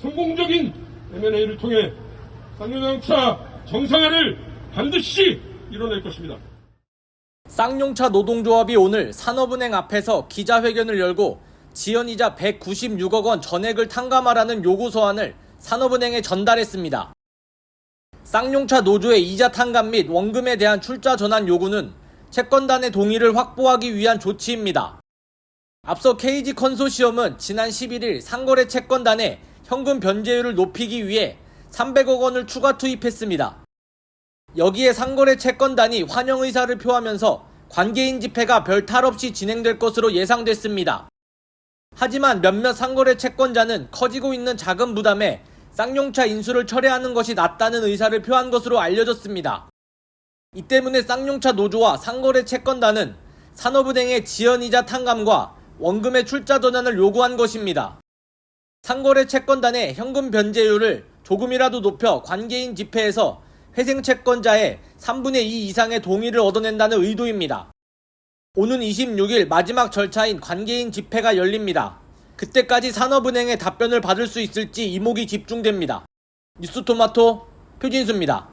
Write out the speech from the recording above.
성공적인 M&A를 통해 쌍용자동차 정상화를 반드시 이뤄낼 것입니다. 쌍용차 노동조합이 오늘 산업은행 앞에서 기자회견을 열고 지연이자 196억 원 전액을 탕감하라는 요구서안을 산업은행에 전달했습니다. 쌍용차 노조의 이자 탕감 및 원금에 대한 출자 전환 요구는 채권단의 동의를 확보하기 위한 조치입니다. 앞서 KG 컨소시엄은 지난 11일 상거래 채권단에 현금 변제율을 높이기 위해 300억 원을 추가 투입했습니다. 여기에 상거래 채권단이 환영 의사를 표하면서 관계인 집회가 별 탈 없이 진행될 것으로 예상됐습니다. 하지만 몇몇 상거래 채권자는 커지고 있는 자금 부담에 쌍용차 인수를 철회하는 것이 낫다는 의사를 표한 것으로 알려졌습니다. 이 때문에 쌍용차 노조와 상거래 채권단은 산업은행의 지연이자 탕감과 원금의 출자 전환을 요구한 것입니다. 상거래 채권단의 현금 변제율을 조금이라도 높여 관계인 집회에서 회생 채권자의 3분의 2 이상의 동의를 얻어낸다는 의도입니다. 오는 26일 마지막 절차인 관계인 집회가 열립니다. 그때까지 산업은행의 답변을 받을 수 있을지 이목이 집중됩니다. 뉴스토마토 표진수입니다.